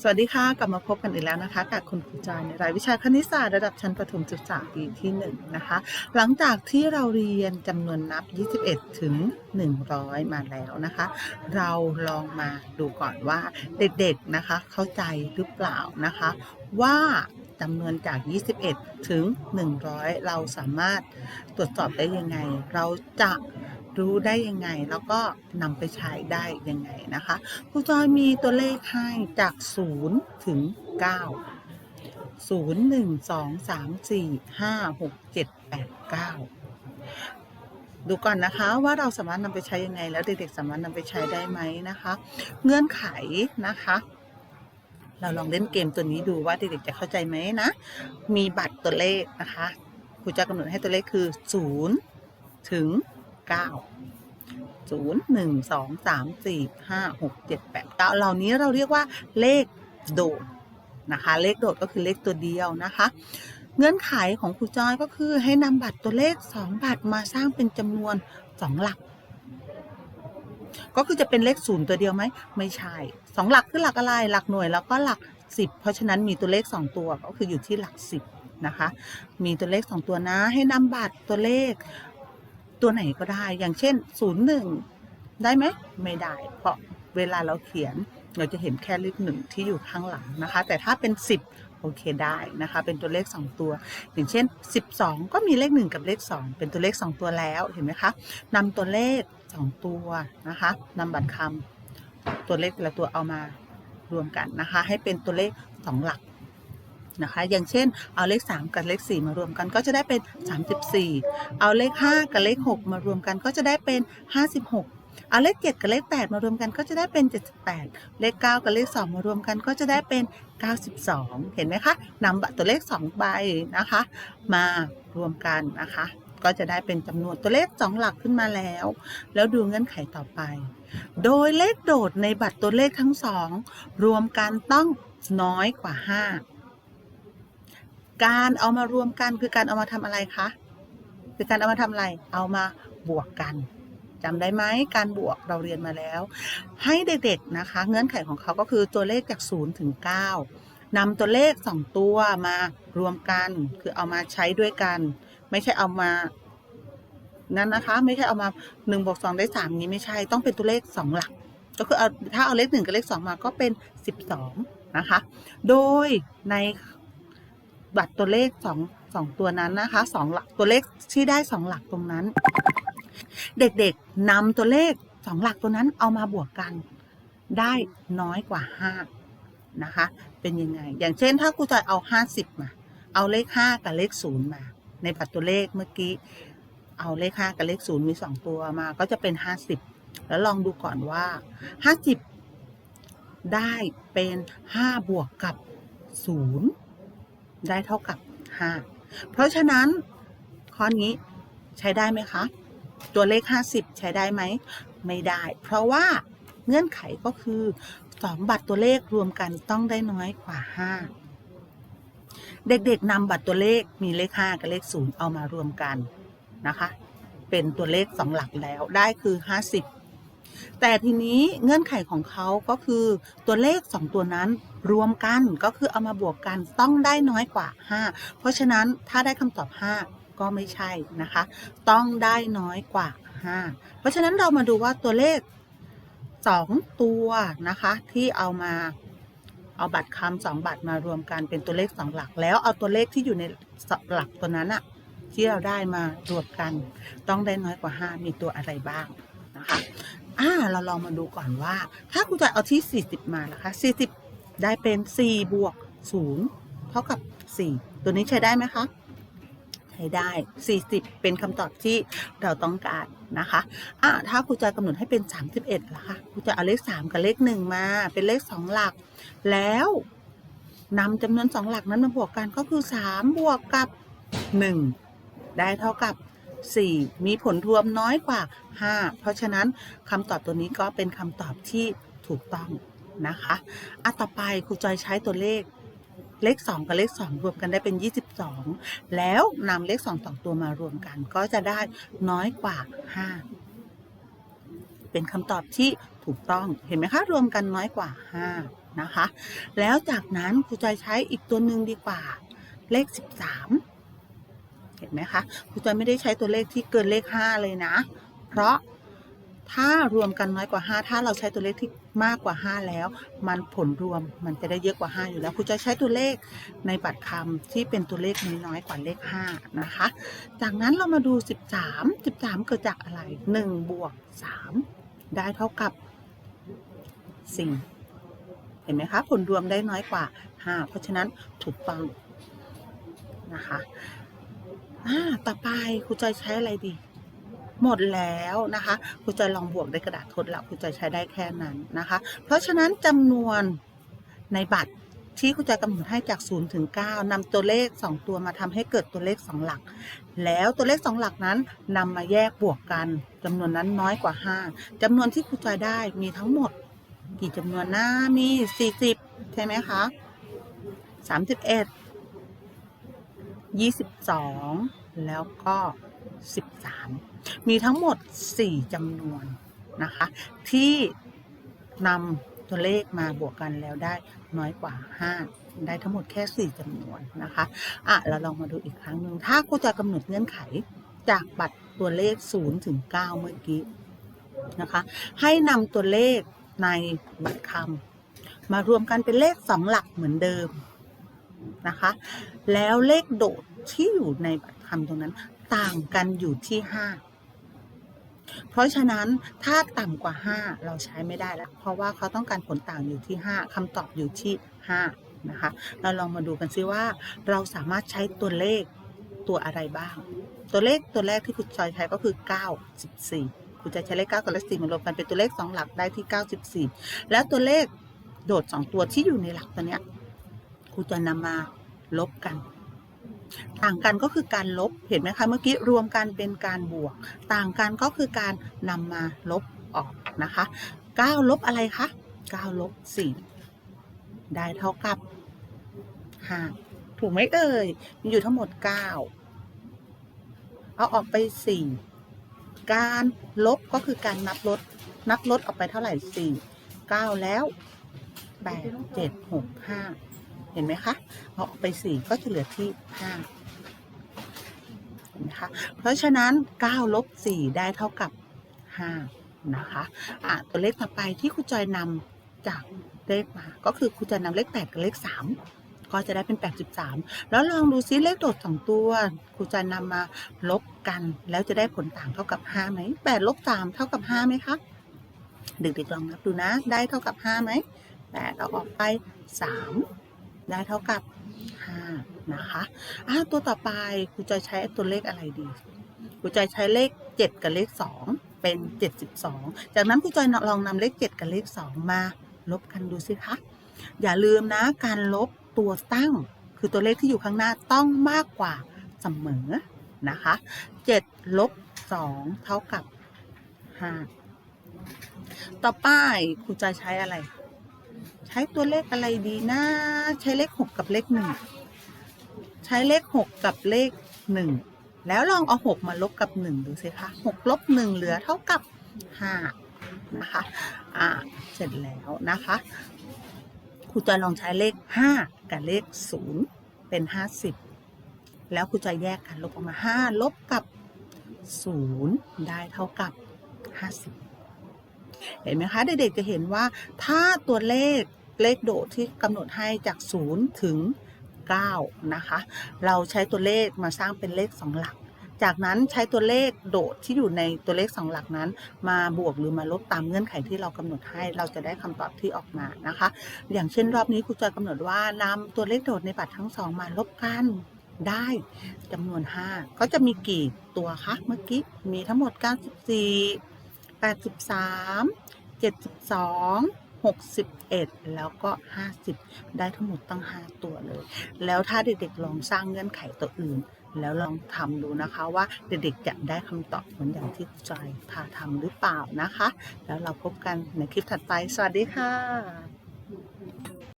สวัสดีค่ะ กลับมาพบกันอีกแล้วนะคะกับคุณครูจอยในรายวิชาคณิตศาสตร์ระดับชั้นประถมศึกษาปีที่ 1 นะคะ หลังจากที่เราเรียนจำนวนนับ 21 ถึง 100 มาแล้วนะคะ เราลองมาดูก่อนว่าเด็กๆนะคะเข้าใจหรือเปล่านะคะ ว่าจำนวนจาก 21 ถึง 100 เราสามารถตรวจสอบได้ยังไง เราจะ รู้ได้ยังไง แล้วก็นำไปใช้ได้ยังไงนะคะครูจอยมีตัวเลขให้จาก 0 ถึง 9 0 1 2 3 4 5 6 7 8 9 ดูก่อนนะคะว่าเราสามารถนำไปใช้ยังไง แล้วเด็กๆสามารถนำไปใช้ได้ไหมนะคะ เงื่อนไขนะคะเราลองเล่นเกมตัวนี้ดูว่าเด็กๆจะเข้าใจไหมนะ มีบัตรตัวเลขนะคะ ครูจะกำหนดให้ตัวเลขคือ 0 ถึง 9 0 1 2 3 4 5 6 7 8 9เหล่านี้เราเรียกว่าเลขโดดนะคะ เลขโดดก็คือเลขตัวเดียวนะคะ เงื่อนไขของครูจอยก็คือให้นำบัตรตัวเลข2บัตรมาสร้างเป็นจำนวน2หลัก ก็คือจะเป็นเลขศูนย์ตัวเดียวไหมไม่ใช่สองหลักคือหลักอะไรหลักหน่วยแล้วก็หลักสิบเพราะฉะนั้นมีตัวเลขสองตัวก็คืออยู่ที่หลักสิบนะคะ มีตัวเลขสองตัวนะให้นำบัตรตัวเลข ตัวไหนก็ได้ อย่างเช่นศูนย์หนึ่งได้ไหม ไม่ได้ เพราะเวลาเราเขียนเราจะเห็นแค่เลขหนึ่งที่อยู่ข้างหลังนะคะ แต่ถ้าเป็นสิบโอเคได้นะคะ เป็นตัวเลข 2 ตัว อย่างเช่น 12 ก็มีเลข 1 กับเลข 2 เป็นตัวเลข 2 ตัวแล้วเห็นไหมคะนำตัวเลข 2 ตัวนะคะนำบัตรคำตัวเลขแต่ละตัวเอามารวมกันนะคะ ให้เป็นตัวเลข 2 หลัก นะคะ อย่างเช่นเอาเลข 3 กับเลข 4 มารวมกันก็จะได้เป็น 34 เอาเลข 5 กับเลข 6 มารวมกันก็จะได้เป็น 56เอาเลข7กับเลข8มารวมกันก็จะได้เป็น78เลข9กับเลข2มารวมกันก็จะได้เป็น92เห็นไหมคะนำบัตรตัวเลข2ใบนะคะ มารวมกันนะคะ ก็จะได้เป็นจำนวนตัวเลข2หลักขึ้นมาแล้ว แล้วดูเงื่อนไขต่อไป โดยเลขโดดในบัตรตัวเลขทั้งสองรวมกันต้องน้อยกว่า5 การเอามารวมกันคือการเอามาทำอะไรคะคือการเอามาทำอะไร เอามาบวกกันจำได้ไหมการบวกเราเรียนมาแล้ว ให้เด็กๆนะคะ เงื่อนไขของเขาก็คือตัวเลขจาก 0 ถึง 9นำตัวเลข 2 ตัวมารวมกัน คือเอามาใช้ด้วยกัน ไม่ใช่เอามานั่นนะคะ ไม่ใช่เอามา1บวก2ได้ 3 นี้ไม่ใช่ต้องเป็นตัวเลข 2 หลัก ก็คือเอาถ้าเอาเลข 1 กับเลข 2 มาก็เป็น 12 นะคะ โดยใน บัตรตัวเลข2 2ตัวนั้นนะคะ2หลักตัวเลขที่ได้2หลักตรงนั้น เด็กๆนำตัวเลข2หลักตัวนั้นเอามาบวกกันได้น้อยกว่า5นะคะ เป็นยังไง อย่างเช่นถ้าครูจอยเอา50มา เอาเลข5กับเลข0มา ในบัตรตัวเลขเมื่อกี้ เอาเลข5กับเลข0มี2ตัวมา ก็จะเป็น50แล้วลองดูก่อนว่า50ได้เป็น5บวกกับ0 ได้เท่ากับ 5 เพราะฉะนั้นข้อนี้ใช้ได้ไหมคะ ตัวเลข 50 ใช้ได้ไหม ไม่ได้ เพราะว่าเงื่อนไขก็คือ2บัตรตัวเลขรวมกันต้องได้น้อยกว่า 5 เด็กๆนำบัตรตัวเลขมีเลข 5 กับเลข 0 เอามารวมกันนะคะ เป็นตัวเลข2หลักแล้วได้คือ 50 แต่ทีนี้เงื่อนไขของเขาก็คือตัวเลข 2 ตัวนั้นรวมกันก็คือเอามาบวกกันต้องได้น้อยกว่า 5 เพราะฉะนั้นถ้าได้คำตอบ 5 ก็ไม่ใช่นะคะ ต้องได้น้อยกว่า 5 เพราะฉะนั้นเรามาดูว่าตัวเลข 2 ตัวนะคะที่เอามาเอาบัตรคำสองบัตรมารวมกันเป็นตัวเลข 2 หลัก แล้วเอาตัวเลขที่อยู่ในหลักตัวนั้นอะที่เราได้มารวมกัน ต้องได้น้อยกว่า 5 มีตัวอะไรบ้างนะคะ อ่าเราลองมาดูก่อนว่า ถ้าคุณจะเอาที่ 40 มาล่ะคะ 40 ได้เป็น 4 บวก 0 เท่ากับ 4 ตัวนี้ใช้ได้ไหมคะ ใช้ได้ 40 เป็นคำตอบที่เราต้องการนะคะอะถ้าครูจอยกำหนดให้เป็น 31ล่ะคะครูจะเอาเลข 3 กับเลข 1 มา เป็นเลข 2 หลัก แล้วนำจำนวน 2 หลักนั้นมาบวกกันก็คือ 3 บวกกับ 1 ได้เท่ากับ 4 มีผลรวมน้อยกว่า 5 เพราะฉะนั้นคำตอบตัวนี้ก็เป็นคำตอบที่ถูกต้องนะคะอะต่อไปครูจอยใช้ตัวเลขเลข 2 กับเลข 2 รวมกันได้เป็น 22 แล้วนำเลข2 2ตัวมารวมกัน ก็จะได้น้อยกว่า 5 เป็นคำตอบที่ถูกต้องเห็นไหมคะ รวมกันน้อยกว่านะคะ แล้วจากนั้นครูจอยใช้อีกตัวหนึ่งดีกว่า เลข 13 เห็นไหมคะครูจอยไม่ได้ใช้ตัวเลขที่เกินเลข 5 เลยนะ เพราะถ้ารวมกันน้อยกว่า 5 ถ้าเราใช้ตัวเลขที่มากกว่า 5 แล้ว มันผลรวมมันจะได้เยอะกว่า 5 อยู่แล้วครูจอยใช้ตัวเลขในบัตรคำที่เป็นตัวเลขน้อยกว่าเลข 5 นะคะ จากนั้นเรามาดู 13 13 เกิดจากอะไร 1 บวก 3 ได้เท่ากับ4เห็นไหมคะ ผลรวมได้น้อยกว่า 5 เพราะฉะนั้นถูกต้องนะคะ อ่าต่อไปครูจอยใช้อะไรดี หมดแล้วนะคะครูจอยลองบวกในกระดาษทดแล้วครูจอยใช้ได้แค่นั้นนะคะ เพราะฉะนั้นจำนวนในบัตรที่ครูจอยกำหนดให้จาก 0 ถึง 9นำตัวเลข 2 ตัวมาทำให้เกิดตัวเลข 2 หลัก แล้วตัวเลข 2 หลักนั้นนำมาแยกบวกกันจำนวนนั้นน้อยกว่า 5จำนวนที่ครูจอยได้มีทั้งหมด กี่จำนวนหน้ามี 40 ใช่ไหมคะ31 22 แล้วก็ 13 มีทั้งหมด 4จำนวนนะคะ ที่นำตัวเลขมาบวกกันแล้วได้น้อยกว่า 5 ได้ทั้งหมดแค่ 4จำนวนนะคะอะเราลองมาดูอีกครั้งหนึ่งถ้าครูจะกำหนดเงื่อนไขจากบัตรตัวเลข 0 ถึง 9 เมื่อกี้นะคะ ให้นำตัวเลขในบัตรคำมารวมกันเป็นเลข2หลักเหมือนเดิม นะคะ แล้วเลขโดดที่อยู่ในบัตรคำตรงนั้น ต่างกันอยู่ที่5เพราะฉะนั้นถ้าต่ำกว่า 5 เราใช้ไม่ได้แล้ว เพราะว่าเขาต้องการผลต่างอยู่ที่ 5คำตอบอยู่ที่ 5 นะคะ เราลองมาดูกันซิว่า เราสามารถใช้ตัวเลขตัวอะไรบ้าง ตัวเลขตัวแรกที่คุณจอยใช้ก็คือ 94 คุณจะใช้เลข 9 กับเลข4มารวมกันเป็นตัวเลข 2 หลักได้ที่ 94 แล้วตัวเลขโดด 2 ตัวที่อยู่ในหลักตัวเนี้ย ครูจะนำมาลบกัน ต่างกันก็คือการลบเห็นไหมคะเมื่อกี้รวมกันเป็นการบวก ต่างกันก็คือการนำมาลบออกนะคะ9ลบอะไรคะ9ลบ4ได้เท่ากับ5ถูกไหมเอ่ยมีอยู่ทั้งหมด 9 เอาออกไป 4 การลบก็คือการนับลด นับลดออกไปเท่าไหร่ 4 9 แล้ว 8 7 6 5 เห็นไหมคะเอาออกไป4ก็จะเหลือที่5เห็นไหมคะเพราะฉะนั้น9ลบ4ได้เท่ากับ5นะคะอะตัวเลขต่อไปที่ครูจอยนำจากเลขมาก็คือครูจอยนำเลข8กับเลข3ก็จะได้เป็น 83 แล้วลองดูซิเลขโดด 2 ตัว ครูจอยนำมาลบกัน แล้วจะได้ผลต่างเท่ากับ 5 ไหม 8 ลบ 3 เท่ากับ 5 ไหมคะ เด็กๆลองนับดูนะ ได้เท่ากับ 5 ไหม 8 เอาออกไป 3 ได้เท่ากับ 5 นะคะอะตัวต่อไปครูจอยใช้ตัวเลขอะไรดีครูจอยใช้เลข 7 กับเลข 2 เป็น 72 จากนั้นครูจอยลองนำเลข 7 กับเลข 2 มาลบกันดูสิคะ อย่าลืมนะการลบตัวตั้ง คือตัวเลขที่อยู่ข้างหน้าต้องมากกว่าเสมอนะคะ 7 ลบ 2 เท่ากับ 5 ต่อไปครูจอยใช้อะไร ใช้ตัวเลขอะไรดีนะ ใช้เลข6กับเลข1ใช้เลข6กับเลข1แล้วลองเอา6มาลบกับ1ดูสิคะ6ลบ1เหลือเท่ากับ5นะคะอ่าเสร็จแล้วนะคะครูจอยลองใช้เลข5กับเลข0เป็น50แล้วครูจอยแยกกันลบออกมา5ลบกับ0ได้เท่ากับ50เห็นไหมคะ เด็กๆจะเห็นว่าถ้าตัวเลข เลขโดดที่กำหนดให้จาก 0 ถึง 9 นะคะ เราใช้ตัวเลขมาสร้างเป็นเลข 2 หลัก จากนั้นใช้ตัวเลขโดดที่อยู่ในตัวเลข 2 หลักนั้น มาบวกหรือมาลบตามเงื่อนไขที่เรากำหนดให้เราจะได้คำตอบที่ออกมานะคะ อย่างเช่นรอบนี้ครูจอยกำหนดว่านำตัวเลขโดดในบัตรทั้งสองมาลบกันได้จำนวน 5 ก็จะมีกี่ตัวคะเมื่อกี้มีทั้งหมด 94 83 72 61 แล้วก็ 50 ได้ทั้งหมดตั้ง 5 ตัวเลย แล้วถ้าเด็กๆลองสร้างเงื่อนไขตัวอื่น แล้วลองทำดูนะคะว่าเด็กๆจะได้คำตอบเหมือนอย่างที่ใจอยพาทำหรือเปล่านะคะ แล้วเราพบกันในคลิปถัดไป สวัสดีค่ะ